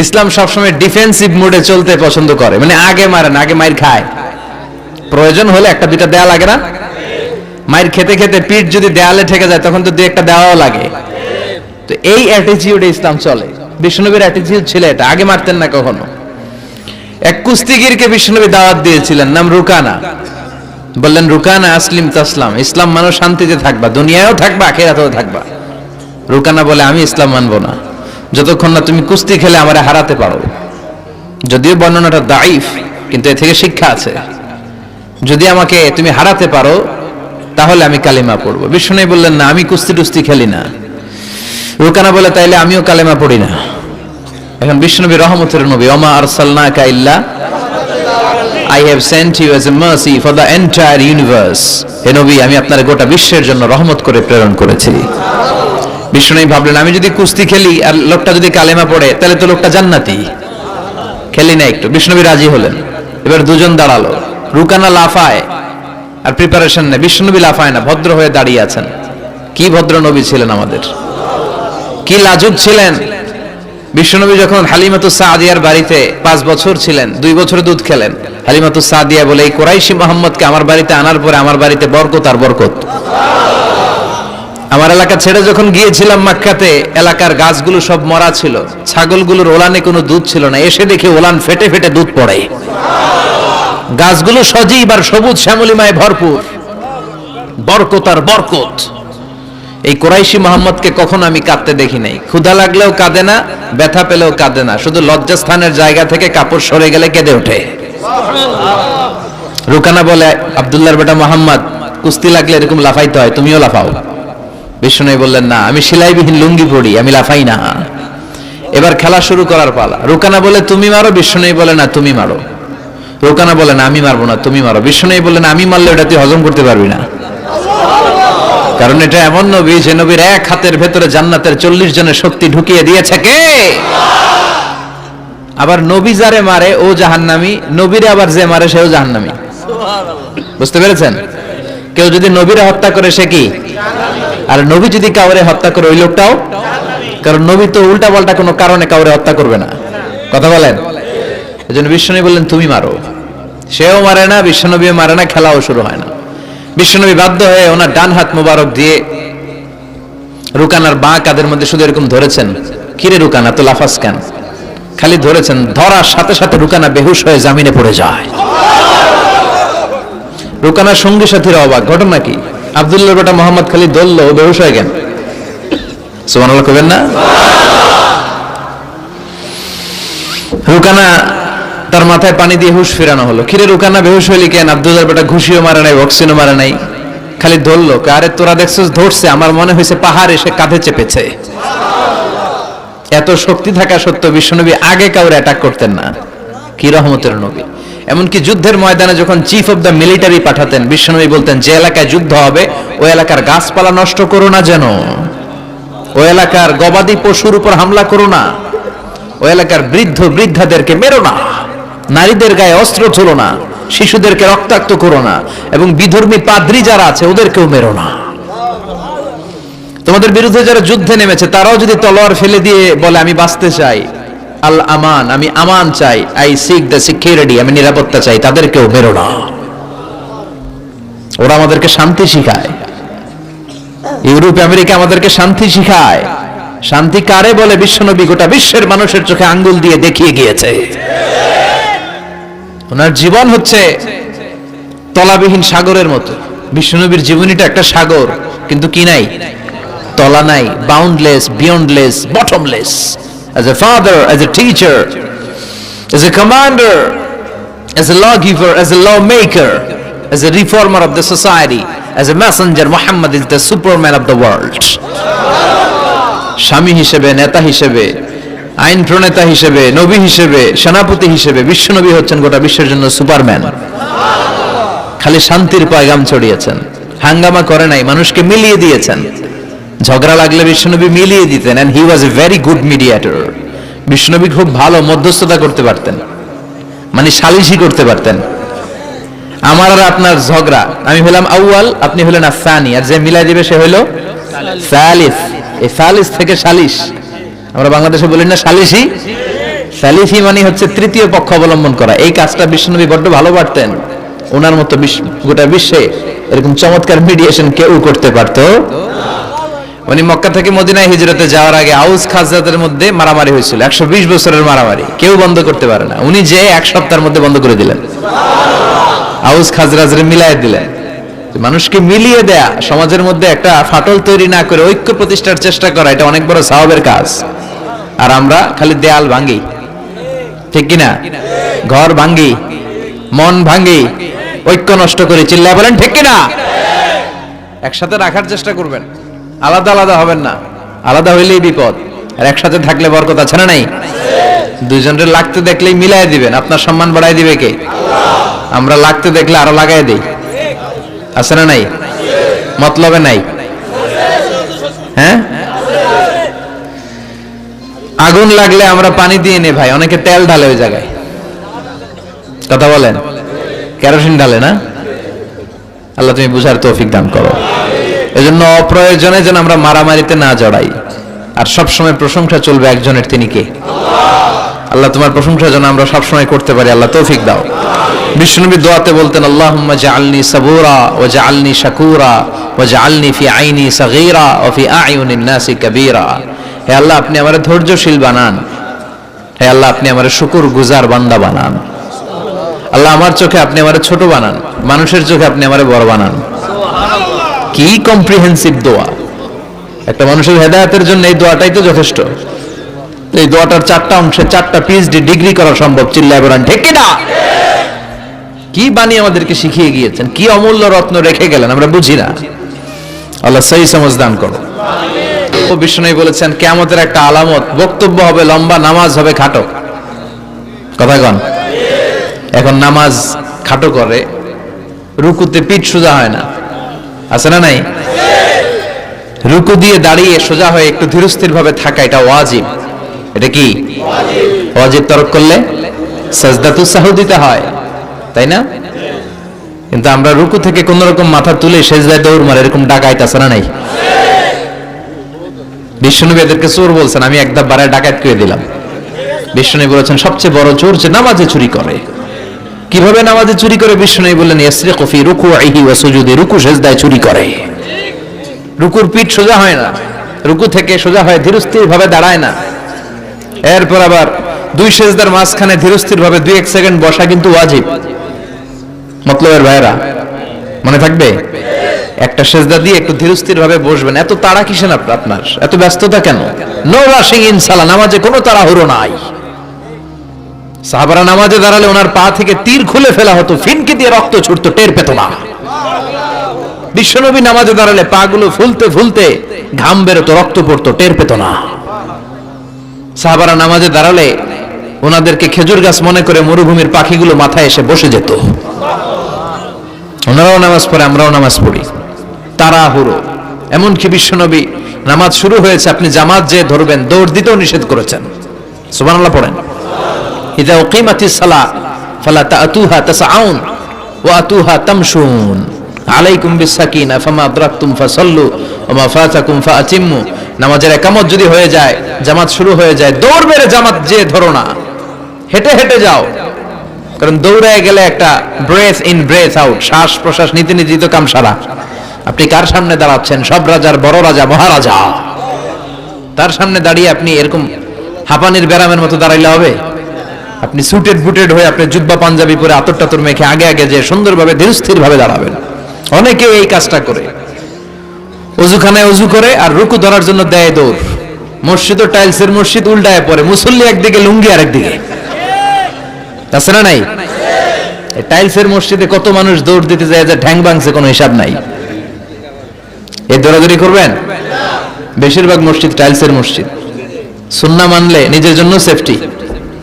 ইসলাম সবসময় ডিফেন্সিভ মোডে চলতে পছন্দ করে। মানে আগে মারে না, আগে মায়ের খায়। প্রয়োজন হলে একটা, দুইটা দেয়া লাগে না? মায়ের খেতে খেতে পিঠ যদি দেয়ালে ঠেকে যায়, তখন তো দুই একটা দেওয়াও লাগে। তো এই অ্যাটিটিউডে ইসলাম চলে। বিষ্ণুনবীর অ্যাটিটিউড ছিল এটা, আগে মারতেন না কখনো। এক কুস্তিগিরকে বিষ্ণুনবী দাওয়াত দিয়েছিলেন, নাম রুকানা। বললেন, রুকানা আসলিম তাসলাম, ইসলাম মানুষ শান্তিতে থাকবা, দুনিয়ায়ও থাকবা, আখেরাতেও থাকবা। রুকানা বলে, আমি ইসলাম মানবো না। যতক্ষণ না তুমি কুস্তি খেলে আমারে হারাতে পারো। যদিও বর্ণনাটা দাইফ কিন্তু এ থেকে শিক্ষা আছে। যদি আমাকে তুমি হারাতে পারো, তাহলে আমি কালিমা পড়ব। বিষ্ণু বললেন, না, আমি কুস্তি টুস্তি খেলি না। রুকানা বলে, তাইলে আমিও কালেমা পড়ি না। এখন বিষ্ণুনবী রহমতের নবী, ওমা আরসালনাকা ইল্লা I have sent you as a mercy for the entire universe হে নবী, আমি আপনার গোটা বিশ্বের জন্য রহমত করে প্রেরণ করেছি। বিষ্ণু ভাবলেন, আমি যদি কুস্তি খেলি আর লোকটা যদি কালেমা পড়ে, তাহলে তো লোকটা জান্নাতি। খেলি না একটু। বিষ্ণুবী রাজি হলেন। এবার দুজন দাঁড়াল। রুকানা লাফায় আর প্রিপারেশন নেই বিষ্ণুবী লাফায় না, ভদ্র হয়ে দাঁড়িয়ে আছেন। কি ভদ্র নবী ছিলেন আমাদের। কি লাজুক ছিলেন। বিশ্বনবী যখন হালিমাতু সাদিয়ার বাড়িতে পাঁচ বছর ছিলেন, দুই বছর দুধ খেলেন, হালিমাতু সাদিয়া বলে, এই কোরাইশি মোহাম্মদকে আমার বাড়িতে আনার পরে আমার বাড়িতে বরকত আর বরকত। আমার এলাকা ছেড়ে যখন গিয়েছিলাম মাক্কাতে, এলাকার গাছগুলো সব মরা ছিল। ছাগলগুলোর ওলানে কোনো দুধ ছিল না। এসে দেখে ওলান ফেটে ফেটে দুধ পড়ে। গাছগুলো সজীব আর সবুজ শ্যামলিমায় ভরপুর। বরকত আর বরকত। এই কোরাইশি মোহাম্মদকে কখনো আমি কাঁদতে দেখি নাই। ক্ষুধা লাগলেও কাঁদে না, ব্যথা পেলেও কাঁদে না। শুধু লজ্জাস্থানের জায়গা থেকে কাপড় সরে গেলে কেঁদে ওঠে। রুকানা বলে, আবদুল্লাহর বেটা মোহাম্মদ, কুস্তি লাগলে এরকম লাফাইতে হয়, তুমিও লাফাও। বিষ্ণু বললেন, না, আমি সেলাইবিহীন লুঙ্গি পড়ি আমি লাফাই না। এবার খেলা শুরু করার পালা। রুকানা বলে, তুমি মারো? বিষ্ণু বলে, না, তুমি মারো। রুকানা বলে, না, আমি মারবো না, তুমি মারো। বিষ্ণু বলে, না, আমি মারলে ওটা তুই হজম করতে পারবি না। কারণ এটা এমন নবী, যে নবীর এক হাতের ভেতরে জান্নাতের চল্লিশ জনের শক্তি ঢুকিয়ে দিয়েছে কে? আবার নবী যারে মারে, ও জাহান্নামি, নবীরে আবার যে মারে, সেও জাহান্নামি। বুঝতে পেরেছেন? কেউ যদি নবীরে হত্যা করে, সে কি? আর নবী যদি কাউরে হত্যা করে ওই লোকটাও? কারণ নবী তো উল্টা পাল্টা কোনো কারণে কাউরে হত্যা করবে না। কথা বলেন? এই জন্য বিশ্বনবী বললেন, তুমি মারো। সেও মারে না, বিশ্বনবীও মারে না, খেলাও শুরু হয় না। বিশ্বনবী বাধ্য হয়ে ওনার ডান হাত মোবারক দিয়ে রুকানার বাঁ কাদের মধ্যে শুধু এরকম ধরেছেন। কিরে রুকানা তো লাফাস কেন? খালি ধরেছেন, ধরার সাথে সাথে রুকানা বেহুশ হয়ে জামিনে পড়ে যায়। রুকানার সঙ্গী সাথীরা অবাক, ঘটনা কি? আব্দুল্লাহ বেটা মোহাম্মদ খালি দললো, বেহুশ হয়ে গেল। সুবহানাল্লাহ কবেন না? রুকানা তার মাথায় পানি দিয়ে হুশ ফেরানো হলো। কিরে রুকানা, বেহুশ হইলি কেন? আব্দুল্লাহ বেটা ঘুষিও মারে নাই বক্সিনও মারে নাই। খালি ধরলো আরে তোরা দেখছিস, ধরছে, আমার মনে হয়েছে পাহাড় এসে কাঁধে চেপেছে। এত শক্তি থাকা সত্ত্বেও বিশ্বনবী আগে কাউরে অ্যাটাক করতেন না। কি রহমতের নবী। এমনকি যুদ্ধের ময়দানে যখন চিফ অফ দ্য মিলিটারি পাঠাতেন, বিশ্বনবী বলতেন, যে এলাকায় যুদ্ধ হবে ওই এলাকার গাছপালা নষ্ট করো না যেন। ওই এলাকার গবাদি পশুর উপর হামলা করো না। ওই এলাকার বৃদ্ধ বৃদ্ধাদেরকে মেরো না। নারীদের গায়ে অস্ত্র ছোলো না। শিশুদেরকে রক্তাক্ত করো না। এবং বিধর্মী পাদ্রী যারা আছে, ওদেরকেও মেরো না। তোমাদের বিরুদ্ধে যারা যুদ্ধে নেমেছে, তারাও যদি তলোয়ার ফেলে দিয়ে বলে, আমি বাঁচতে চাই। আল আমান আমি আমান চাই, আই সিক দ্য সিকিউরিটি আমি নিরাপত্তা চাই, তাদেরকেও মেরো না। ওরা আমাদেরকে শান্তি শিখায়। ইউরোপ, আমেরিকা আমাদেরকে শান্তি শিখায়। শান্তি কারে বলে? বিশ্বনবী গোটা বিশ্বের মানুষের চোখে আঙ্গুল দিয়ে দেখিয়ে গিয়েছে। ওনার জীবন হচ্ছে তলাবিহীন সাগরের মতো। বিশ্বনবীর জীবনীটা একটা সাগর, কিন্তু কি নাই? তলা নাই boundless beyondless bottomless as a father as a teacher as a commander as a law giver as a law maker as a reformer of the society as a messenger Muhammad is the superman of স্বামী হিসেবে, নেতা হিসেবে, আইন প্রণেতা হিসেবে, নবী হিসেবে, সেনাপতি হিসেবে বিশ্বনবী হচ্ছেন গোটা বিশ্বের জন্য সুপারম্যান। খালি শান্তির পয়গাম ছড়িয়েছেন। হাঙ্গামা করে নাই, মানুষকে মিলিয়ে দিয়েছেন। ঝগড়া লাগলে বিশ্বনবী মিলিয়ে দিতেন and he was a very good mediator বিশ্বনবী খুব ভালো মধ্যস্থতা করতে পারতেন মানে সালিশি করতে পারতেন। আমার আর আপনার ঝগড়া, আমি হলাম আউয়াল, আপনি হলেন আফসানি আর যে মিলাই দিবে সে হলো সালিস। এই সালিস থেকে সালিশ আমরা বাংলাদেশে বলি না সালিশি সালিফি মানে হচ্ছে তৃতীয় পক্ষ অবলম্বন করা। এই কাজটা বিশ্বনবী বড্ড ভালো পারতেন। ওনার মতো গোটা বিশ্বে এরকম চমৎকার মিডিয়েশন কেউ করতে পারতো উনি মক্কা থেকে মদিনায় হিজরতে যাওয়ার আগে আউস খাজরাতের মধ্যে মারামারি হয়েছিল। একশো বিশ বছরের মারামারি। কেউ বন্ধ করতে পারে না। উনি যে এক সপ্তাহের মধ্যে বন্ধ করে দিলেন। আউস খাজরাজরে মিলাই দিলেন। মানুষকে মিলিয়ে দেয়া, সমাজের মধ্যে একটা ফাটল তৈরি না করে ঐক্য প্রতিষ্ঠার চেষ্টা করা, এটা অনেক বড় সাহবের কাজ। আর আমরা খালি দেয়াল ভাঙ্গি। ঠিক কিনা? ঘর ভাঙ্গি। মন ভাঙ্গি। ঐক্য নষ্ট করে। চিল্লা বলেন, ঠিক কিনা? একসাথে রাখার চেষ্টা করবেন। আলাদা আলাদা হবেন না। আলাদা হইলেই বিপদ। আর একসাথে থাকলে বরকত আছে না নাই? দুইজনের লাগতে দেখলেই মিলাই দিবেন। আপনার সম্মান বাড়াই দিবে কে? আমরা লাগতে দেখলে আরও লাগাই দেই। আছে না নাই? মতলবে নাই? হ্যাঁ? আগুন লাগলে আমরা পানি দিয়ে নে ভাই। অনেকে তেল ঢালে ওই জায়গায়। কথা বলেন? কেরোসিন ঢালে না? আল্লাহ তুমি বুঝার তৌফিক দান করো। এজন্য অপ্রয়োজনে যেন আমরা মারামারিতে না জড়াই। আর সব সময় প্রশংসা চলবে একজনের, তিনি কে? আল্লাহ তোমার প্রশংসা যেন আমরা সব সময় করতে পারি, আল্লাহ তৌফিক দাও। বিষ্ণুনবী দোয়াতে বলতেন, আল্লাহুম্মা জাআলনি সাবুরা ওয়া জাআলনি শাকুরা ওয়া জাআলনি ফি আইনি সাগীরা ওয়া ফি আয়ুনিন নাসি কাবীরা। হে আল্লাহ, আপনি আমার ধৈর্যশীল বানান। হে আল্লাহ, আপনি আমার শুকুর গুজার বান্দা বানান। আল্লাহ, আমার চোখে আপনি আমারে ছোট বানান। মানুষের চোখে আপনি আমার বড় বানান। কি কম্প্রিহেন্সিভ দোয়া? একটা মানুষের হেদায়তের জন্য এই দোয়াটাই তো যথেষ্ট। এই দোয়াটার চারটা অংশে চারটা পিএইচডি ডিগ্রি করা সম্ভব, চিল্লায় বলেন, ঠিক কিনা? কি বাণী আমাদেরকে শিখিয়ে গিয়েছেন? কি অমূল্য রত্ন রেখে গেলেন, আমরা বুঝি না। আল্লাহ সহি সমজ দান করো ও বিষ্ণু বলেছেন কেমতের একটা আলামত, বক্তব্য হবে লম্বা, নামাজ হবে খাটো। কথা কন। এখন নামাজ খাটো করে, রুকুতে পিঠ সোজা হয় না। আছে না নাই? রুকু দিয়ে দাঁড়িয়ে সোজা হয়ে একটু ধীরস্থির ভাবে থাকা, এটা ওয়াজিব। এটা কি? ওয়াজিব তরক করলে সাজদাতু সাহু দিতে হয়, তাই না? কিন্তু আমরা রুকু থেকে কোন রকম মাথা তুলে সেজদায় দৌড় মারে, এরকম ডাকাইত আছে না নাই? বিষ্ণুনবী এদেরকে চোর বলছেন, আমি একদম বারায় ডাকাত করে দিলাম। বিষ্ণুনবী বলেছেন, সবচেয়ে বড় চোর যে নামাজে চুরি করে। কীভাবে নামাজে চুরি করে বিষ্ণুনবী বললেন ইয়াসরি কফি রুকু আইহি ওয়া সুজুদি রুকু সেজদায় চুরি করে। রুকুর পিঠ সোজা হয় না, রুকু থেকে সোজা হয় ধীরস্থির ভাবে দাঁড়ায় না। এরপর আবার দুই সেজদার মাঝখানে ধীরস্থির ভাবে দুই এক সেকেন্ড বসা কিন্তু ওয়াজিব। মতলবের ভাইরা মনে থাকবে? একটা সেজদা দিয়ে একটু ধীরস্থির ভাবে বসবেন। এত তাড়া কিসেন আপ- আপনার? এত ব্যস্ততা কেন? নো রাশিং ইনসালা নামাজে কোনো তাড়াহুড়ো নাই। সাহাবারা নামাজে দাঁড়ালে ওনার পা থেকে তীর খুলে ফেলা হতো, ফিনকি দিয়ে রক্ত ছুটতো, টের পেত না। বিশ্বনবী নামাজে দাঁড়ালে পাগুলো ফুলতে ফুলতে ঘাম বেরোতো, রক্ত পড়তো, টের পেত না। সাহাবারা নামাজে দাঁড়ালে ওনাদেরকে খেজুর গাছ মনে করে মরুভূমির পাখিগুলো মাথায় এসে বসে যেত। ওনারাও নামাজ পড়ে, আমরাও নামাজ পড়ি। তাড়াহুড়ো। এমনকি বিশ্বনবী, নামাজ শুরু হয়েছে, আপনি জামাত যে ধরবেন, দৌড় দিতেও নিষেধ করেছেন। সুবহানাল্লাহ পড়েন। ইদা উকিমাতিস সালাহ ফালা তাতুহা তাসআউন ওয়া আতুহা তামশুন আলাইকুম বিসাকিনা ফামা আদরাকতুম ফাসাল্লু ওয়া মা ফাতাকুম ফাআতিম্মু নামাজের একামত যদি হয়ে যায়, জামাত শুরু হয়ে যায় দৌড় মেরে জামাত যে ধরো না। হেঁটে হেঁটে যাও। কারণ দৌড়ায় গেলে একটা ব্রেথ ইন ব্রেথ আউট শ্বাস প্রশ্বাস নীতি নীতিত কাম সারা আপনি কার সামনে দাঁড়াচ্ছেন? সব রাজার বড় রাজা, মহারাজা। তার সামনে দাঁড়িয়ে আপনি এরকম হাঁপানির ব্যারামের মতো দাঁড়াইলে হবে? আপনি সুটেড বুটেড হয়ে আপনি জুব্বা পাঞ্জাবি পরে আতর টাতর মেখে আগে আগে যে সুন্দরভাবে ধীরস্থির ভাবে দাঁড়াবেন। অনেকে এই কাজটা করে। অজুখানায় অজু করে আর রুকু ধরার জন্য দেয় দৌড়। মসজিদ ও টাইলসের মসজিদ উল্টায় পরে মুসল্লি একদিকে, লুঙ্গি আরেকদিকে। আছে না নাই? টাইলসের মসজিদে কত মানুষ দৌড় দিতে যায় যে ঠ্যাং ভাঙছে, কোনো হিসাব নাই। এই দৌড়াদৌড়ি করবেন? বেশিরভাগ মসজিদ টাইলসের মসজিদ। সুন্না মানলে নিজের জন্য সেফটি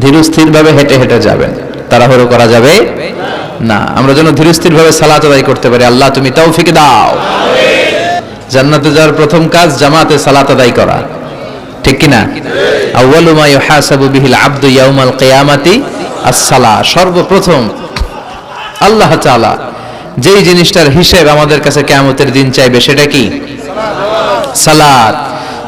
ধীরস্থির ভাবে হেঁটে হেঁটে যাবেন তাড়াহুড়ো করা যাবে না। আমরা যেন ধীরস্থির ভাবে সালাত আদায় করতে পারি। আল্লাহ, তুমি তৌফিক দাও। জান্নাতে যাওয়ার প্রথম কাজ জামাতে সালাত আদায় করা। ঠিক কিনা আউয়ালু মা ইউহাসাবু বিহিল আবদু ইয়াউমাল কিয়ামাতি আস-সালাহ সর্বপ্রথম আল্লাহ তাআলা যেই জিনিসটার হিসেব আমাদের কাছে কিয়ামতের দিন চাইবে সেটা কি? সালাত।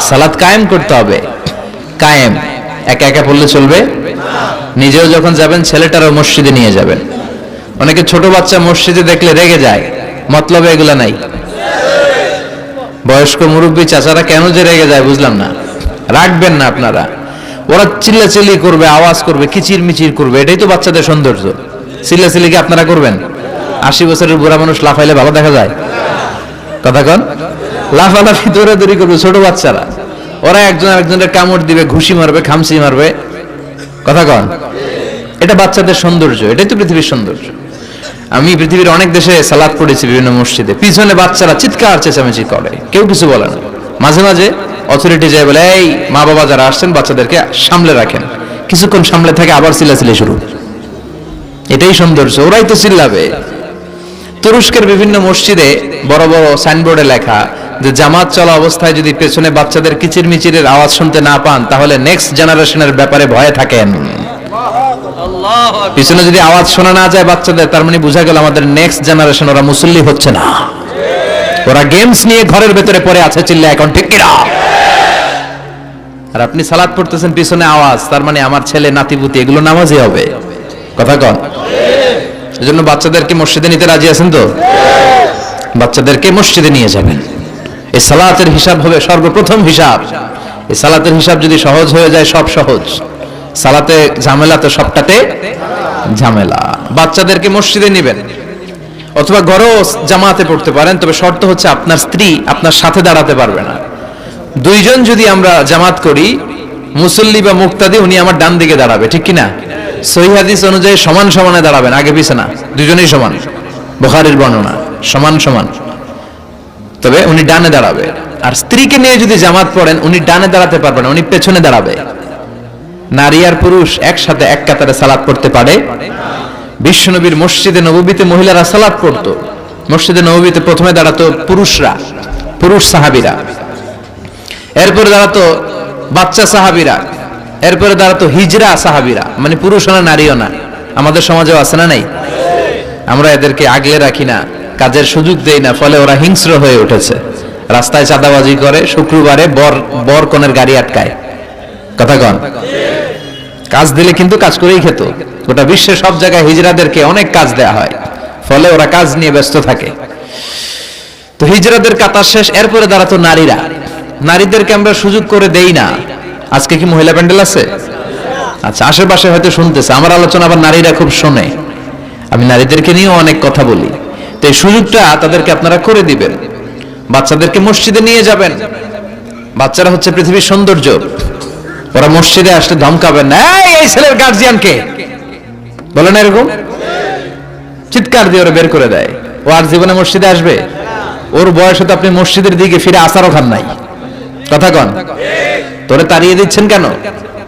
সালাত কায়েম করতে হবে। কায়েম। একা একা পড়লে চলবে। নিজেও যখন যাবেন, ছেলেটারও মসজিদে নিয়ে যাবেন। অনেকে ছোট বাচ্চা মসজিদে দেখলে রেগে যায়। মতলবে এগুলা নাই। বয়স্ক মুরব্বী চাচারা কেন যে রেগে যায় বুঝলাম না। রাখবেন না আপনারা। ওরা চিল্লাচিল্লি করবে, আওয়াজ করবে কিচির মিচির করবে। এটাই তো বাচ্চাদের সৌন্দর্য। চিল্লা চিল্লাচিল্লি কি আপনারা করবেন? আশি বছরের বুড়া মানুষ লাফাইলে ভালো দেখা যায়। কথা কন লাফালাফি, দৌড়াদৌড়ি করবে ছোট বাচ্চারা। ওরা একজন আরেকজনের কামড় দিবে, ঘুষি মারবে খামসি মারবে। কথা কন। এটা বাচ্চাদের সৌন্দর্য, এটাই তো পৃথিবীর সৌন্দর্য। আমি পৃথিবীর অনেক দেশে সালাদ পড়েছি বিভিন্ন মসজিদে। পিছনে বাচ্চারা চিৎকার, চেঁচামেচি করে। কেউ কিছু বলে না। মাঝে মাঝে অথরিটি যায় বলে, এই মা বাবা যারা আসছেন, বাচ্চাদেরকে সামলে রাখেন। কিছুক্ষণ সামলে থাকে, আবার চিল্লাচিল্লি শুরু। এটাই সৌন্দর্য, ওরাই তো চিল্লাবে। তুরস্কের বিভিন্ন মসজিদে বড় বড় সাইনবোর্ডে লেখা যে জামাত চলা অবস্থায় যদি পেছনে বাচ্চাদের কিচির মিচিরের আওয়াজ শুনতে না পান, তাহলে নেক্সট জেনারেশনের ব্যাপারে ভয়ে থাকেন। পিছনে যদি আওয়াজ শোনা না যায় বাচ্চাদের, তার মানে বোঝা গেল আমাদের নেক্সট জেনারেশন ওরা মুসল্লি হচ্ছে না। ওরা গেমস নিয়ে ঘরের ভেতরে পড়ে আছে চিল্লা এখন ঠিক কিনা? আর আপনি সালাদ পড়তেছেন পিছনে আওয়াজ, তার মানে আমার ছেলে, নাতিপুতি, এগুলো নামাজই হবে। কথা কন। এজন্য বাচ্চাদেরকে মসজিদে নিতে রাজি আছেন তো? বাচ্চাদেরকে মসজিদে নিয়ে যাবেন। এই সালাতের হিসাব হবে সর্বপ্রথম হিসাব। এই সালাতের হিসাব যদি সহজ হয়ে যায়, সব সহজ। সালাতে ঝামেলা তো সবটাতে ঝামেলা। বাচ্চাদেরকে মসজিদে নেবেন অথবা ঘরেও জামাতে পড়তে পারেন, তবে শর্ত হচ্ছে আপনার স্ত্রী আপনার সাথে দাঁড়াতে পারবে না। দুইজন যদি আমরা জামাত করি, মুসল্লি বা মুক্তাদি, উনি আমার ডান দিকে দাঁড়াবে, ঠিক কিনা? সহি অনুযায়ী সমান সমানে দাঁড়াবেন, আগে পিছে না। দুজনেই সমান। বোখারের বর্ণনা, সমান সমান। তবে উনি ডানে দাঁড়াবে। আর স্ত্রীকে নিয়ে যদি জামাত পড়েন, উনি ডানে দাঁড়াতে পারবেন উনি পেছনে দাঁড়াবে। নারী আর পুরুষ একসাথে এক কাতারে সালাত পড়তে পারে। বিশ্বনবীর মসজিদে নববীতে মহিলারা সালাত পড়তো। মসজিদে নবীতে প্রথমে দাঁড়াতো পুরুষরা, পুরুষ সাহাবীরা। এরপরে দাঁড়াতো বাচ্চা সাহাবিরা। এরপরে দাঁড়াতো হিজরা সাহাবিরা। মানে পুরুষও না নারীও না। আমাদের সমাজেও আছে না নাই? আমরা এদেরকে আগলে রাখি না। কাজের সুযোগ দেয় না, ফলে ওরা হিংস্র হয়ে উঠেছে। রাস্তায় চাঁদাবাজি করে, শুক্রবারে বর বর কনের গাড়ি আটকায়। কথা কন? কাজ দিলে কিন্তু কাজ করেই খেত। গোটা বিশ্বের সব জায়গায় হিজরাদেরকে অনেক কাজ দেয়া হয়, ফলে ওরা কাজ নিয়ে ব্যস্ত থাকে। তো হিজরাদের কাতার শেষ, এরপরে দাঁড়াতো নারীরা। নারীদেরকে আমরা সুযোগ করে দেই না? আজকে কি মহিলা প্যান্ডেল আছে? আচ্ছা আশেপাশে হয়তো শুনতেছে, আমার আলোচনা আবার নারীরা খুব শোনে। আমি নারীদেরকে নিয়েও অনেক কথা বলি। এই সুযোগটা তাদেরকে আপনারা করে দিবেন। বাচ্চাদেরকে মসজিদে নিয়ে যাবেন। বাচ্চারা হচ্ছে পৃথিবীর সৌন্দর্য। ওরা মসজিদে আসলে ধমকাবেন না "এই, ছেলের গার্জিয়ান কে বলে না এরকম? চিৎকার দিয়ে ওরা বের করে দেয়। ও আর জীবনে মসজিদে আসবে? ওর বয়সে তো আপনি মসজিদের দিকে ফিরে আসারও খান নাই। কথা কন। তোরে তাড়িয়ে দিচ্ছেন কেন?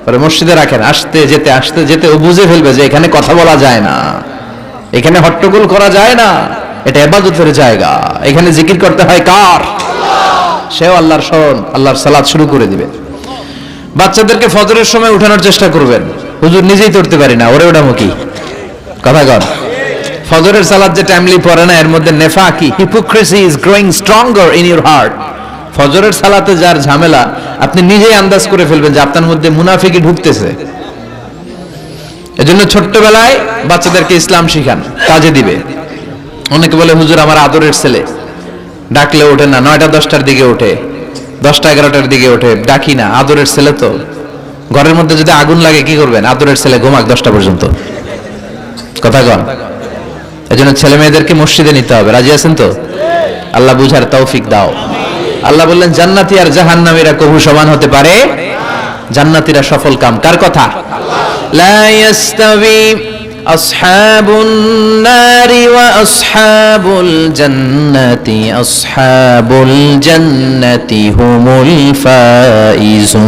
ওরে মসজিদে রাখেন। আসতে যেতে আসতে যেতে ও বুঝে ফেলবে যে এখানে কথা বলা যায় না। এখানে হট্টগোল করা যায় না। এটা এবাদতের জায়গা। এখানে জিকির করতে হয় কার? সেও আল্লাহর স্মরণ আল্লাহর সালাদ শুরু করে দিবে। বাচ্চাদেরকে ফজরের সময় উঠানোর চেষ্টা করবেন। হুজুর নিজেই করতে পারি না, ওরে ওটা মুখী। কথা কর ফজরের সালাদ যে টাইমলি পড়ে না, এর মধ্যে নেফা কি? Hypocrisy is growing stronger in your heart ফজরের সালাতে যার ঝামেলা, আপনি নিজেই আন্দাজ করে ফেলবেন যে আপনার মধ্যে মুনাফিকি ঢুকতেছে। এজন্য ছোট্টবেলায় বাচ্চাদেরকে ইসলাম শিখান, কাজে দিবে। অনেকে বলে, হুজুর, আমার আদরের ছেলে। ডাকলে ওঠে না, নয়টা দশটার দিকে ওঠে, দশটা এগারোটার দিকে ওঠে, ডাকি না, আদরের ছেলে তো। ঘরের মধ্যে যদি আগুন লাগে, কি করবেন? আদরের ছেলে ঘুমাক দশটা পর্যন্ত। কথা কন। এই জন্য ছেলে মেয়েদেরকে মসজিদে নিতে হবে। রাজি আছেন তো? আল্লাহ বুঝার তৌফিক দাও। আল্লাহ বললেন, জান্নাতি আর জাহান্নামীরা কবু সমান হতে পারে? জান্নাতীরা সফল কাম। কার কথা? লা নারি ওয়া আসহাবুল জান্নাতি আসহাবুল জান্নাতি হুমুল ফাইজুন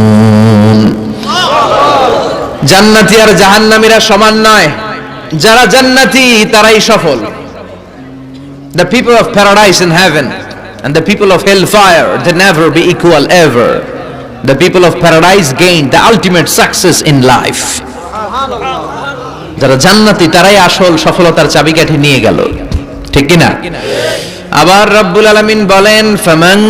জান্নাতি আর জাহান্নামীরা সমান নয় যারা জান্নাতি তারাই সফল The people of paradise in heaven and the people of hellfire, they never be equal ever. The people of paradise gain the ultimate success in life. যারা জান্নাতি, তারাই আসল সফলতার চাবিকাঠি নিয়ে গেল। ঠিক কি না আবার রব্বুল আলামিন বলেন, ফামান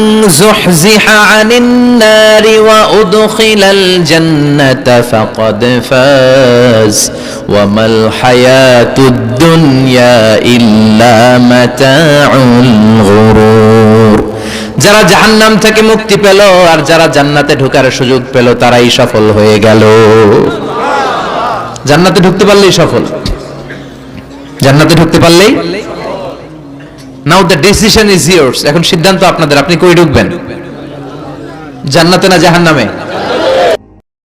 যুহজিহা আনিন নারি ওয়া উদখিলাল জান্নাতা ফাকাদ ফাজ, ওয়া মাল হায়াতুদ দুনিয়া ইল্লা মাতাউল গুরুর। যারা জাহান্নাম থেকে মুক্তি পেল, আর যারা জান্নাতে ঢোকার সুযোগ পেল, তারাই সফল হয়ে গেল। জান্নাতে ঢুকতে পারলেই সফল। জান্নাতে ঢুকতে পারলেই now the decision is yours এখন সিদ্ধান্ত আপনাদের, আপনি কই ঢুকবেন? জান্নাতে না জাহান্নামে?